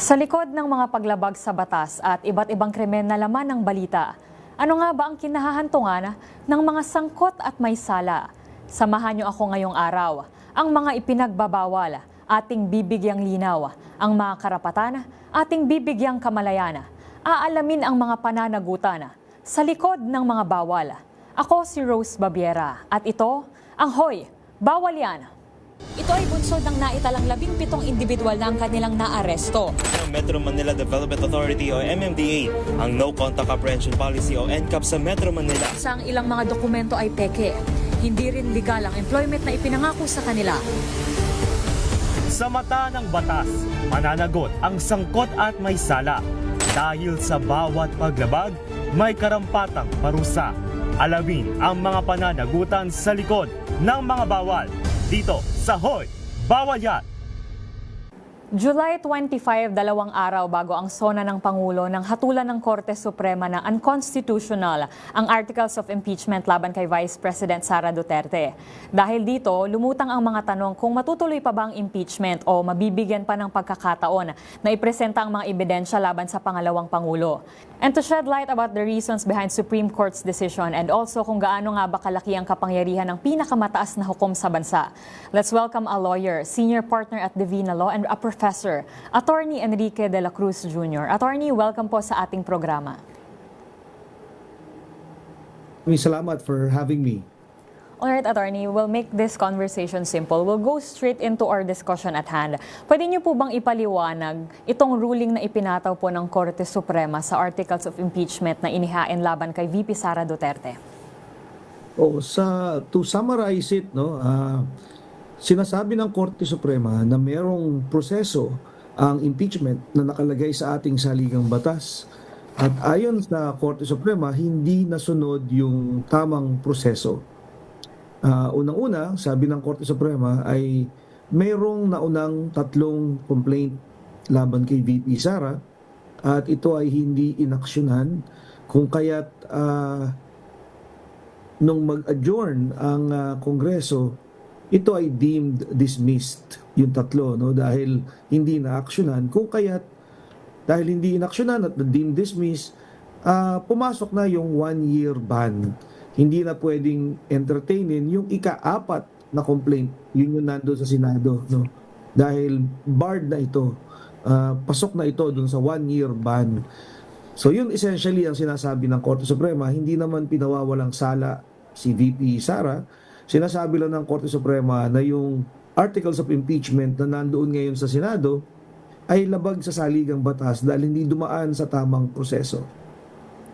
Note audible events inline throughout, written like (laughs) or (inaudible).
Sa likod ng mga paglabag sa batas at iba't ibang krimen na laman ng balita, ano nga ba ang kinahahantungan ng mga sangkot at may sala? Samahan niyo ako ngayong araw. Ang mga ipinagbabawal, ating bibigyang linaw. Ang mga karapatan, ating bibigyang kamalayan. Aalamin ang mga pananagutan sa likod ng mga bawal. Ako si Rose Babiera at ito ang Hoy, Bawal Yan! Ito ay bunsod ng naitalang labing pitong individual na ang kanilang naaresto. Metro Manila Development Authority o MMDA ang No Contact Apprehension Policy o NCAP sa Metro Manila. Sa ang ilang mga dokumento ay peke. Hindi rin legal ang employment na ipinangako sa kanila. Sa mata ng batas, mananagot ang sangkot at may sala. Dahil sa bawat paglabag, may karampatang parusa. Alamin ang mga pananagutan sa likod ng mga bawal. Dito sa Hoy! Bawal Yan! July 25, dalawang araw bago ang sona ng Pangulo ng hatulan ng Korte Suprema na unconstitutional ang Articles of Impeachment laban kay Vice President Sara Duterte. Dahil dito, lumutang ang mga tanong kung matutuloy pa ba ang impeachment o mabibigyan pa ng pagkakataon na ipresenta ang mga ebidensya laban sa pangalawang Pangulo. And to shed light about the reasons behind Supreme Court's decision and also kung gaano nga ba kalaki ang kapangyarihan ng pinakamataas na hukom sa bansa. Let's welcome a lawyer, senior partner at Divina Law and a professor, Attorney Enrique de la Cruz Jr. Attorney, welcome po sa ating programa. Salamat for having me. Alright, attorney, we'll make this conversation simple. We'll go straight into our discussion at hand. Pwede niyo po bang ipaliwanag itong ruling na ipinataw po ng Korte Suprema sa Articles of Impeachment na inihain laban kay VP Sara Duterte? Oh, sa to summarize it, no, ah, sinasabi ng Korte Suprema na merong proseso ang impeachment na nakalagay sa ating saligang batas. At ayon sa Korte Suprema, hindi nasunod yung tamang proseso. Ah, unang-una, sabi ng Korte Suprema ay mayroong naunang tatlong complaint laban kay VP Sara at ito ay hindi inaksyonan kung kaya't ah, nung mag-adjourn ang ah, Kongreso, ito ay deemed dismissed, yung tatlo, no? dahil hindi na-aksyonan. Kung kaya't dahil hindi inaksyonan at deemed dismissed, ah, pumasok na yung one-year ban. Hindi na pwedeng entertainin yung ika-apat na complaint. Yun yung nando sa Senado. No? Dahil barred na ito. Ah, pasok na ito dun sa one-year ban. So yun essentially ang sinasabi ng Korte Suprema, hindi naman pinawawalang sala si VP Sara. Sinasabi lang ng Korte Suprema na yung articles of impeachment na nandoon ngayon sa Senado ay labag sa saligang batas dahil hindi dumaan sa tamang proseso.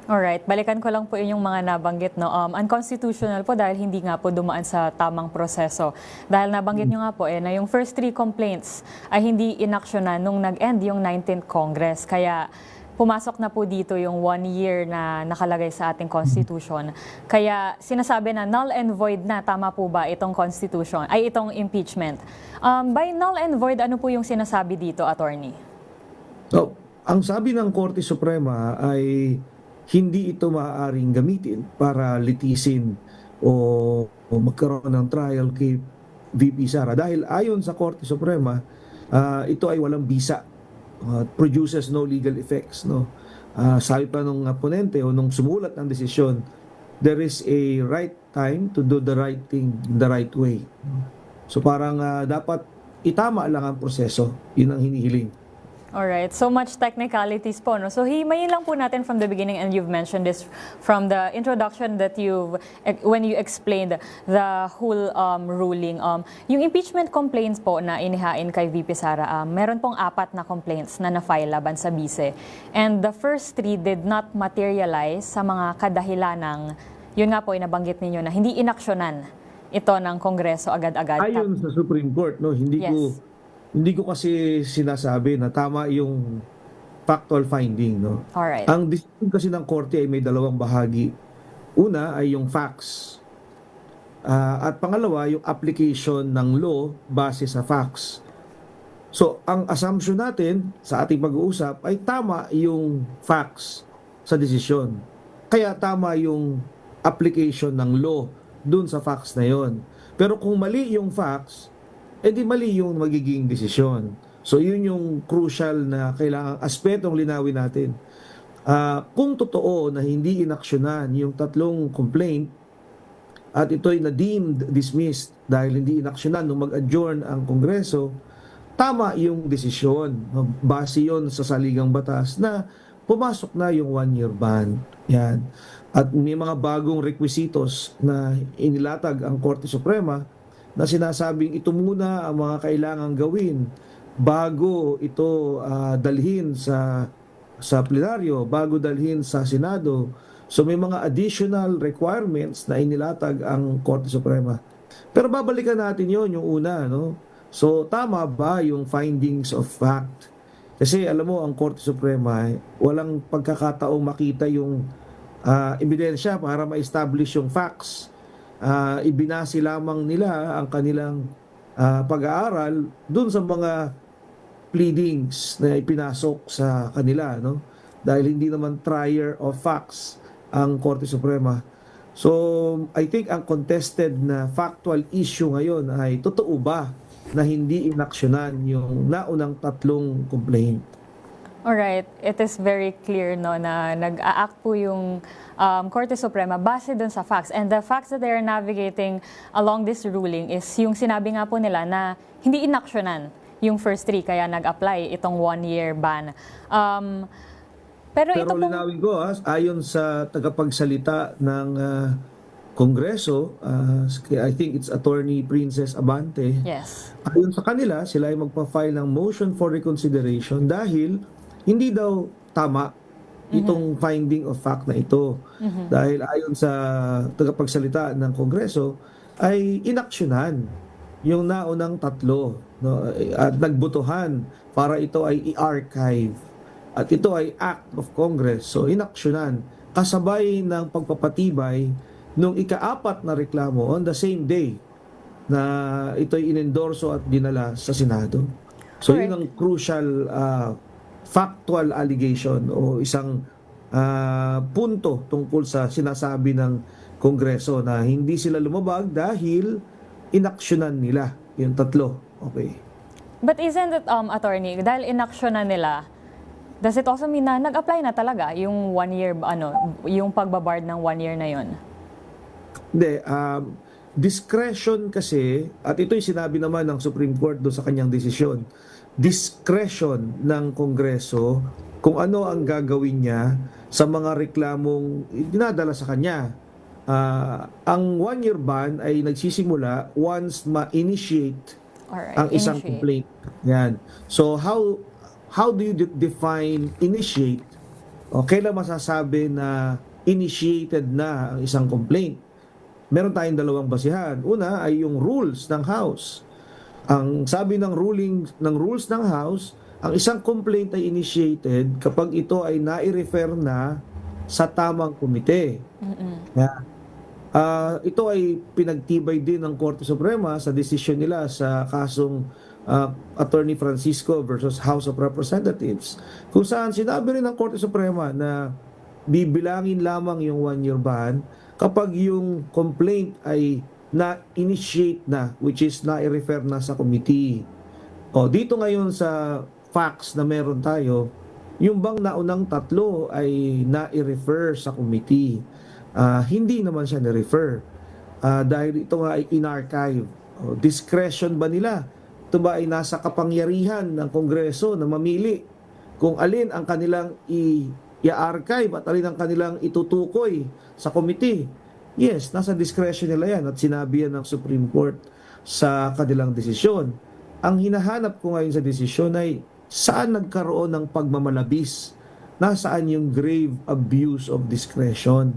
Alright, balikan ko lang po yung mga nabanggit. No? Um, unconstitutional po dahil hindi nga po dumaan sa tamang proseso. Dahil nabanggit nyo nga po eh, na yung first three complaints ay hindi inaksyonan nung nag-end yung 19th Congress. Kaya pumasok na po dito yung one year na nakalagay sa ating constitution. Kaya sinasabi na null and void na, tama po ba itong constitution, ay itong impeachment. Um, by null and void, ano po yung sinasabi dito, attorney? So, ang sabi ng Korte Suprema ay hindi ito maaaring gamitin para litisin o, magkaroon ng trial kay VP Sara. Dahil ayon sa Korte Suprema, ah, ito ay walang bisa. Ah, produces no legal effects. No? Ah, sabi pa nung ponente o nung sumulat ng desisyon, there is a right time to do the right thing the right way. So parang ah, dapat itama lang ang proseso. Yun ang hinihiling. Alright, so much technicalities po. No? So himayin lang po natin from the beginning and you've mentioned this from the introduction that you've, eh, when you explained the whole um, ruling. Um, yung impeachment complaints po na inihain kay VP Sara, um, meron pong apat na complaints na na-file laban sa bise. And the first three did not materialize sa mga kadahilan ng, yun nga po, nabanggit ninyo na hindi inaksyonan ito ng Kongreso agad-agad. Ayon sa Supreme Court, no, hindi Yes. ko hindi ko kasi sinasabi na tama yung factual finding, no. Alright. Ang decision kasi ng korte ay may dalawang bahagi. Una ay yung facts. Ah, at pangalawa, yung application ng law base sa facts. So, ang assumption natin sa ating pag-uusap ay tama yung facts sa desisyon. Kaya tama yung application ng law dun sa facts na yon. Pero kung mali yung facts, edi mali yung magiging desisyon. So yun yung crucial na kailangan aspetong linawin natin. Ah, kung totoo na hindi inaksyonan yung tatlong complaint at ito'y na-deemed dismissed dahil hindi inaksyonan nung mag-adjourn ang Kongreso, tama yung desisyon. Base yon sa saligang batas na pumasok na yung one-year ban. Yan. At may mga bagong requisitos na inilatag ang Korte Suprema na sinasabing ito muna ang mga kailangang gawin bago ito ah, dalhin sa sa plenaryo, bago dalhin sa Senado. So may mga additional requirements na inilatag ang Korte Suprema. Pero babalikan natin yon yung una, no? So tama ba yung findings of fact? Kasi alam mo, ang Korte Suprema, eh, walang pagkakataong makita yung ah, ebidensya para ma-establish yung facts. Ah, ibinasi lamang nila ang kanilang ah, pag-aaral dun sa mga pleadings na ipinasok sa kanila no? Dahil hindi naman trier of facts ang Korte Suprema. So I think ang contested na factual issue ngayon ay totoo ba na hindi inaksyonan yung naunang tatlong complaint Alright, it is very clear no na nag-a-act po yung um, Korte Suprema base dun sa facts. And the facts that they are navigating along this ruling is yung sinabi nga po nila na hindi inaksyonan yung first three kaya nag-apply itong one-year ban. Um, pero, ito Pero pong... linawin ko, ha, ayon sa tagapagsalita ng ah, Kongreso, ah, I think it's Attorney Princess Abante, Yes. ayon sa kanila, sila ay magpa-file ng motion for reconsideration dahil hindi daw tama itong finding of fact na ito. Dahil ayon sa tagapagsalita ng Kongreso, ay inaksyonan yung naunang tatlo no, at nagbotohan para ito ay i-archive. At ito ay act of Congress. So inaksyonan kasabay ng pagpapatibay nung ikaapat na reklamo on the same day na ito'y inendorso at dinala sa Senado. So yun ang crucial ah, factual allegation o isang ah, punto tungkol sa sinasabi ng Kongreso na hindi sila lumabag dahil inaksyonan nila yung tatlo. Okay. But isn't it, um, attorney, dahil inaksyon na nila, does it also mean na nag-apply na talaga yung one year, ano, yung pagbabard ng one year na yon? Hindi, um, discretion kasi, at ito'y sinabi naman ng Supreme Court doon sa kanyang desisyon, discretion ng Kongreso kung ano ang gagawin niya sa mga reklamong dinadala sa kanya. Ah, ang one-year ban ay nagsisimula once ma-initiate Alright, ang isang initiate. complaint. Yan. So how how do you de- define initiate? O kailan masasabi na initiated na ang isang complaint? Meron tayong dalawang basihan. Una ay yung rules ng House. Ang sabi ng ruling ng rules ng House, ang isang complaint ay initiated kapag ito ay nai-refer na sa tamang komite. Yeah. Ah, ito ay pinagtibay din ng Korte Suprema sa desisyon nila sa kasong ah, Attorney Francisco versus House of Representatives kung saan sinabi rin ng Korte Suprema na bibilangin lamang yung one-year ban kapag yung complaint ay na-initiate na which is na-refer na sa committee. O dito ngayon sa facts na meron tayo, yung bang naunang tatlo ay na-refer sa committee. Ah, hindi naman siya ni-refer. Ah, dahil ito nga ay in-archive. O, discretion ba nila? Ito ba ay nasa kapangyarihan ng Kongreso na mamili kung alin ang kanilang i- i-archive at alin ang kanilang itutukoy sa committee? Yes, nasa discretion nila yan at sinabi yan ng Supreme Court sa kanilang desisyon. Ang hinahanap ko ngayon sa desisyon ay saan nagkaroon ng pagmamalabis nasaan yung grave abuse of discretion.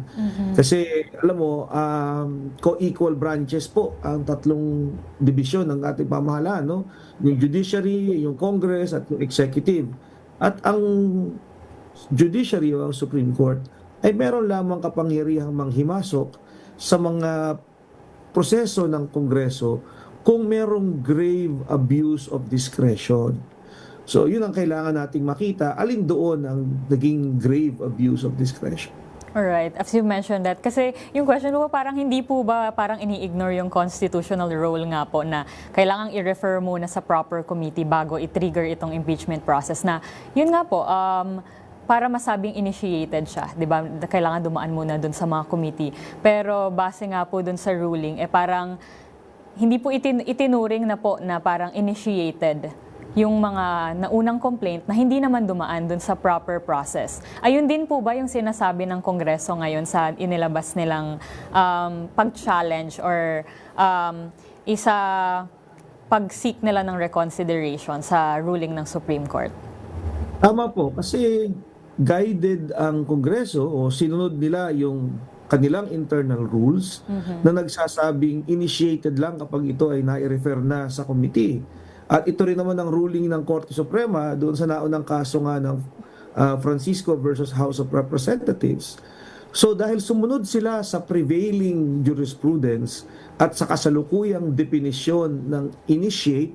Kasi alam mo, um, co-equal branches po ang tatlong division ng ating pamahalaan, no? Yung judiciary, yung Congress at yung executive. At ang judiciary o ang Supreme Court ay meron lamang kapangyarihang manghimasok sa mga proseso ng Kongreso kung merong grave abuse of discretion. So, yun ang kailangan nating makita. Alin doon ang naging grave abuse of discretion? Alright, as you mentioned that, kasi yung question po parang hindi po ba parang ini-ignore yung constitutional role nga po na kailangang i-refer muna sa proper committee bago i-trigger itong impeachment process na yun nga po, um, para masabing initiated siya, di ba? Kailangan dumaan muna dun sa mga committee. Pero base nga po dun sa ruling, eh parang hindi po itin- itinuring na po na parang initiated yung mga naunang complaint na hindi naman dumaan dun sa proper process. Ayun din po ba yung sinasabi ng Kongreso ngayon sa inilabas nilang um, pag-challenge or um, isa pag-seek nila ng reconsideration sa ruling ng Supreme Court? Tama po, kasi guided ang Kongreso o sinunod nila yung kanilang internal rules na nagsasabing initiated lang kapag ito ay nai-refer na sa committee. At ito rin naman ang ruling ng Korte Suprema doon sa naunang kaso nga ng ah, Francisco versus House of Representatives. So dahil sumunod sila sa prevailing jurisprudence at sa kasalukuyang definisyon ng initiate,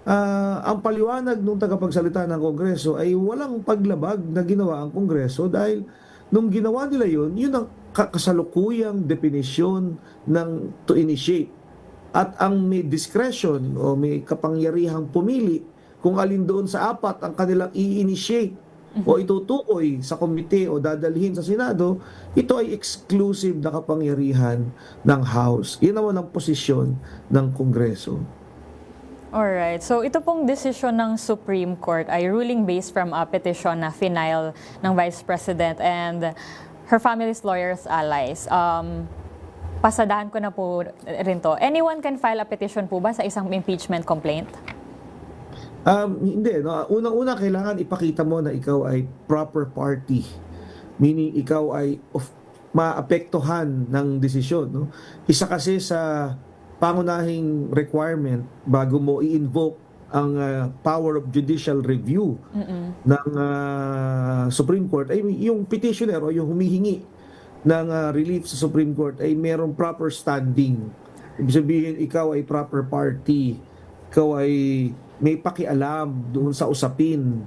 Ah, ang paliwanag ng tagapagsalita ng Kongreso ay walang paglabag na ginawa ang Kongreso dahil nung ginawa nila yun, yun ang ka- kasalukuyang definisyon ng to initiate. At ang may discretion o may kapangyarihang pumili kung alin doon sa apat ang kanilang i-initiate o itutukoy sa komite o dadalhin sa Senado, ito ay exclusive na kapangyarihan ng House. Yan naman ang posisyon ng Kongreso. Alright. So ito pong decision ng Supreme Court ay ruling based from a petition na final ng Vice President and her family's lawyers allies. Um, pasadahan ko na po rin to. Anyone can file a petition po ba sa isang impeachment complaint? Um, hindi, no? Unang-una kailangan ipakita mo na ikaw ay proper party. Meaning ikaw ay of, maapektuhan ng desisyon, no? Isa kasi sa pangunahing requirement bago mo i-invoke ang uh, power of judicial review ng uh, Supreme Court ay yung petitioner o yung humihingi ng uh, relief sa Supreme Court ay merong proper standing. Ibig sabihin, ikaw ay proper party. Ikaw ay may pakialam doon sa usapin.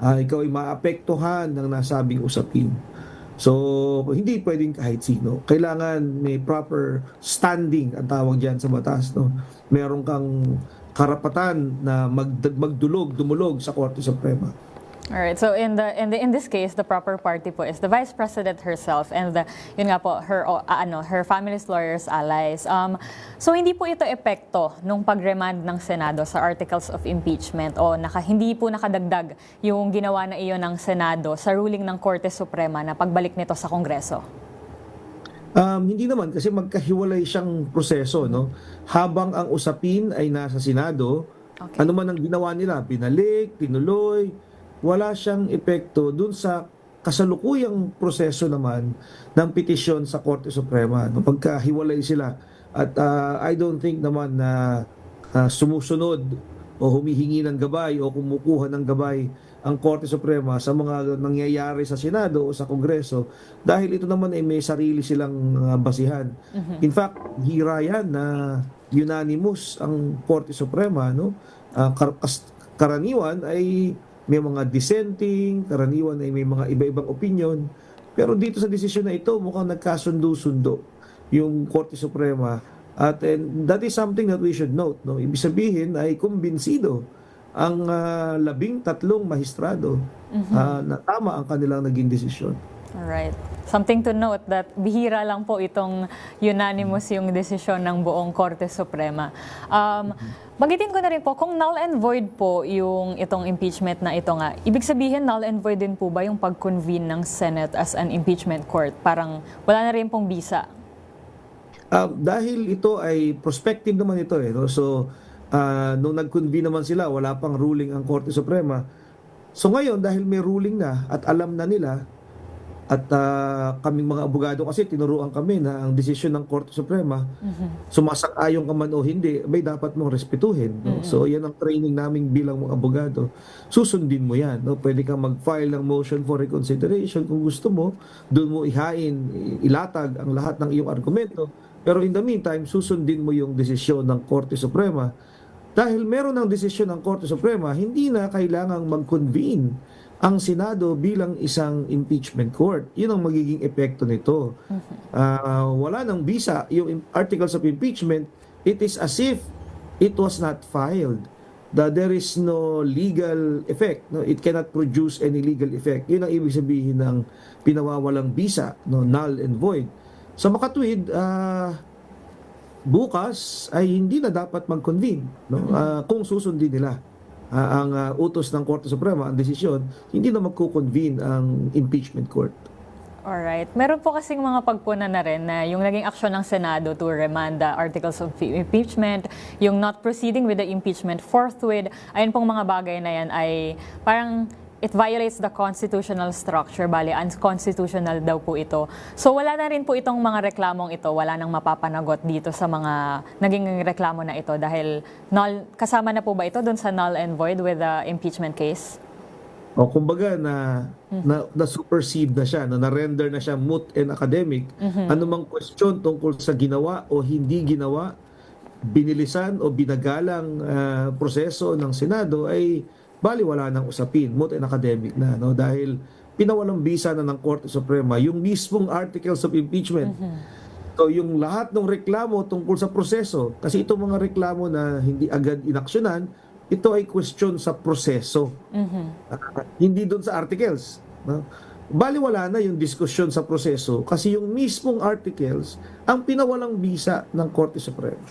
Ah, ikaw ay maapektuhan ng nasabing usapin. So, hindi pwedeng kahit sino. Kailangan may proper standing ang tawag diyan sa batas, no. Meron kang karapatan na mag, magdulog, dumulog sa Korte Suprema. Alright. So in the in the in this case, the proper party po is the Vice President herself and the yun nga po her ah, ano her family's lawyers allies. Um, so hindi po ito epekto nung pagremand ng Senado sa articles of impeachment o naka, hindi po nakadagdag yung ginawa na iyon ng Senado sa ruling ng Korte Suprema na pagbalik nito sa Kongreso. Um, hindi naman kasi magkahiwalay siyang proseso, no? Habang ang usapin ay nasa Senado, Okay. ano man ang ginawa nila, binalik, tinuloy, wala siyang epekto dun sa kasalukuyang proseso naman ng petisyon sa Korte Suprema. No? Pagkahiwalay sila. At ah, I don't think naman na ah, sumusunod o humihingi ng gabay o kumukuha ng gabay ang Korte Suprema sa mga nangyayari sa Senado o sa Kongreso dahil ito naman ay may sarili silang ah, basihan. In fact, hira yan na unanimous ang Korte Suprema, no? Ah, kar- karaniwan ay may mga dissenting, karaniwan ay may mga iba-ibang opinion. Pero dito sa desisyon na ito, mukhang nagkasundo-sundo yung Korte Suprema. At and that is something that we should note. No? Ibig sabihin ay kumbinsido ang ah, labing tatlong mahistrado ah, na tama ang kanilang naging desisyon. Alright. Something to note that bihira lang po itong unanimous yung desisyon ng buong Korte Suprema. Um, Bagitin ko na rin po, kung null and void po yung itong impeachment na ito nga, ibig sabihin null and void din po ba yung pag-convene ng Senate as an impeachment court? Parang wala na rin pong bisa. Ah, dahil ito ay prospective naman ito eh. No? So, ah, nung nag-convene naman sila, wala pang ruling ang Korte Suprema. So ngayon, dahil may ruling na at alam na nila, at ah, kaming mga abogado kasi tinuruan kami na ang desisyon ng Korte Suprema, sumasang-ayon ka man o hindi, may dapat mong respetuhin. No? So yan ang training namin bilang mga abogado. Susundin mo yan. No? Pwede kang mag-file ng motion for reconsideration kung gusto mo. Doon mo ihain, ilatag ang lahat ng iyong argumento. Pero in the meantime, susundin mo yung desisyon ng Korte Suprema. Dahil meron ng desisyon ng Korte Suprema, hindi na kailangang mag-convene ang Senado bilang isang impeachment court. Yun ang magiging epekto nito. Ah, wala nang bisa yung articles of impeachment. It is as if it was not filed. That there is no legal effect. No? It cannot produce any legal effect. Yun ang ibig sabihin ng pinawawalang bisa, no? null and void. Sa makatwid, ah, bukas ay hindi na dapat mag-convene no? Ah, kung susundin nila ah, ang ah, utos ng Korte Suprema, ang desisyon, hindi na magko-convene ang impeachment court. Alright. Meron po kasing mga pagpuna na rin na yung naging aksyon ng Senado to remand the articles of impeachment, yung not proceeding with the impeachment forthwith, ayun pong mga bagay na yan ay parang it violates the constitutional structure, bali unconstitutional daw po ito. So wala na rin po itong mga reklamong ito, wala nang mapapanagot dito sa mga naging reklamo na ito dahil null, kasama na po ba ito doon sa null and void with the impeachment case? O kumbaga na na, na supersede na siya, na na-render na siya moot and academic. Anumang question tungkol sa ginawa o hindi ginawa, binilisan o binagalang ah, proseso ng Senado ay bali wala nang usapin, moot and academic na no dahil pinawalang bisa na ng Korte Suprema yung mismong articles of impeachment. So yung lahat ng reklamo tungkol sa proseso, kasi itong mga reklamo na hindi agad inaksyonan, ito ay question sa proseso. Ah, hindi doon sa articles. No? Baliwala na yung diskusyon sa proseso kasi yung mismong articles ang pinawalang bisa ng Korte Suprema.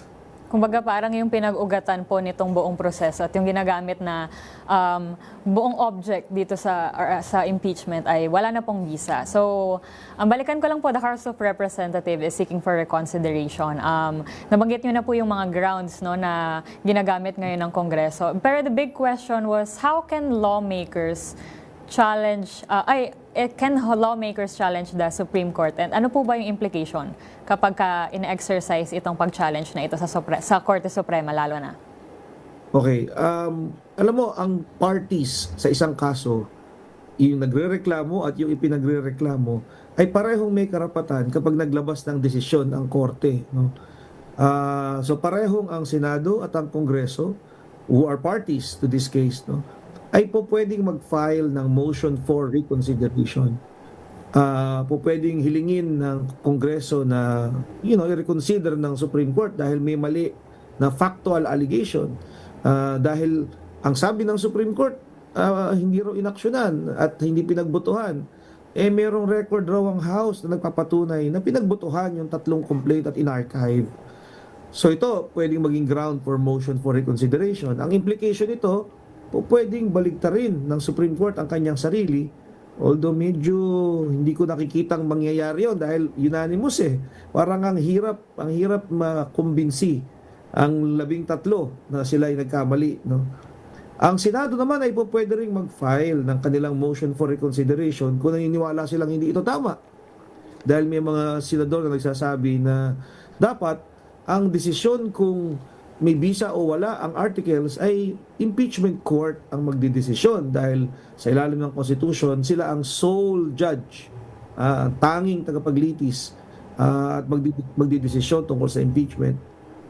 Kumbaga parang yung pinag-ugatan po nitong buong proseso at yung ginagamit na um, buong object dito sa uh, sa impeachment ay wala na pong visa. So, ang balikan ko lang po, the House of Representatives is seeking for reconsideration. Um, nabanggit nyo na po yung mga grounds no, na ginagamit ngayon ng Kongreso. Pero the big question was, how can lawmakers challenge, uh, ay, eh, can lawmakers challenge the Supreme Court? And ano po ba yung implication kapag ka in-exercise itong pag-challenge na ito sa, Supre- sa Korte Suprema lalo na? Okay, um, alam mo, ang parties sa isang kaso, yung nagre-reklamo at yung ipinagre-reklamo, ay parehong may karapatan kapag naglabas ng desisyon ang korte. No? Ah, so parehong ang Senado at ang Kongreso, who are parties to this case, no? Ay po pwedeng mag-file ng motion for reconsideration. Ah, po pwedeng hilingin ng Kongreso na you know, i-reconsider ng Supreme Court dahil may mali na factual allegation. Ah, dahil ang sabi ng Supreme Court, ah, hindi raw inaksyonan at hindi pinagbutuhan. Eh merong record raw ang House na nagpapatunay na pinagbutuhan yung tatlong complaint at in-archive. So ito, pwedeng maging ground for motion for reconsideration. Ang implication nito, po pwedeng baligtarin ng Supreme Court ang kanyang sarili. Although medyo hindi ko nakikitang mangyayari yon dahil unanimous eh. Parang ang hirap, ang hirap makumbinsi ang labing tatlo na sila ay nagkamali. No? Ang Senado naman ay pwede rin mag-file ng kanilang motion for reconsideration kung naniniwala silang hindi ito tama. Dahil may mga senador na nagsasabi na dapat ang desisyon kung may bisa o wala ang articles ay impeachment court ang magdidesisyon dahil sa ilalim ng Constitution sila ang sole judge, ang tanging tagapaglitis ah, at magdi- magdidesisyon tungkol sa impeachment.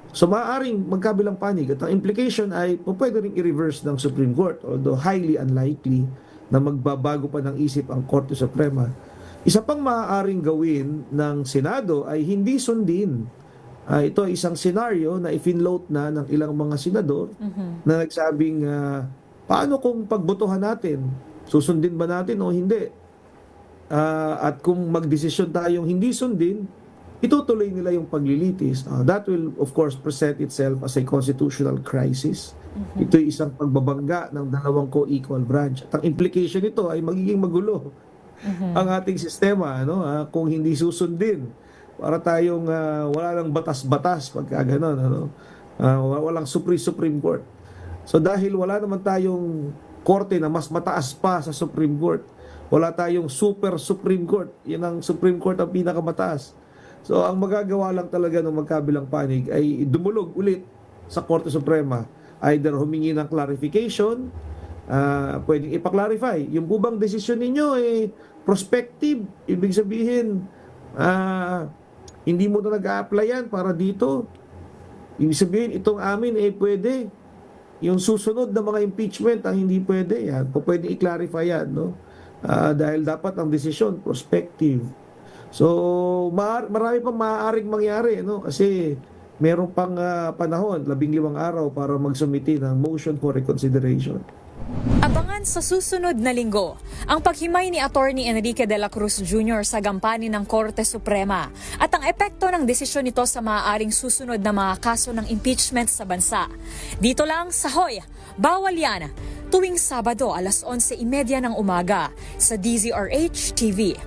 So maaaring magkabilang panig at ang implication ay pwede rin i-reverse ng Supreme Court although highly unlikely na magbabago pa ng isip ang Korte Suprema. Isa pang maaaring gawin ng Senado ay hindi sundin. Ah, ito ay isang senaryo na ifinloat na ng ilang mga senador na nagsabing ah, paano kung pagbotohan natin? Susundin ba natin o hindi? Ah, at kung magdesisyon tayong hindi sundin, itutuloy nila yung paglilitis. Ah, that will, of course, present itself as a constitutional crisis. Ito ay isang pagbabangga ng dalawang co-equal branch. At ang implication nito ay magiging magulo ang ating sistema ano, ah, kung hindi susundin. Para tayong ah, wala lang batas-batas pagka ganun. Ano? Wa- walang Supreme, Supreme Court. So dahil wala naman tayong korte na mas mataas pa sa Supreme Court, wala tayong Super Supreme Court. Yan ang Supreme Court ang pinakamataas. So ang magagawa lang talaga ng magkabilang panig ay dumulog ulit sa Korte Suprema. Either humingi ng clarification, ah pwedeng ipaklarify. Yung bubang desisyon ninyo eh prospective. Ibig sabihin, ah hindi mo na nag-a-applyan para dito. Ibig sabihin, itong amin eh pwede. Yung susunod na mga impeachment ang hindi pwede yan. Po pwede i-clarify yan, no? Ah, dahil dapat ang desisyon prospective. So, ma- marami pang maaaring mangyari, no? Kasi meron pang ah, panahon, labing limang araw para magsumiti ng motion for reconsideration. Abangan sa susunod na linggo ang paghimay ni Attorney Enrique de la Cruz Jr. sa gampanin ng Korte Suprema at ang epekto ng desisyon nito sa maaaring susunod na mga kaso ng impeachment sa bansa. Dito lang sa Hoy, Bawal Yan, tuwing Sabado alas 11.30 ng umaga sa DZRH TV.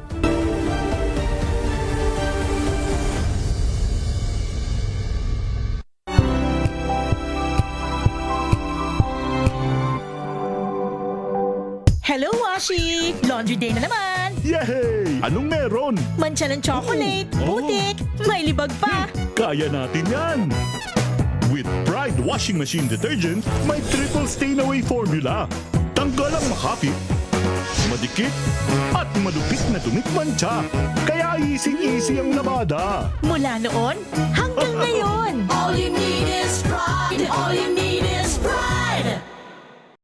Hello, Washi! Laundry day na naman! Yay! Anong meron? Mancha ng chocolate, Oh. putik, may libag pa! (laughs) Kaya natin yan! With Pride Washing Machine Detergent, may triple stain away formula. Tanggal ang makapit, madikit, at madupit na dumit mancha. Kaya easy-easy ang labada. Mula noon hanggang (laughs) ngayon! All you need is pride. All you need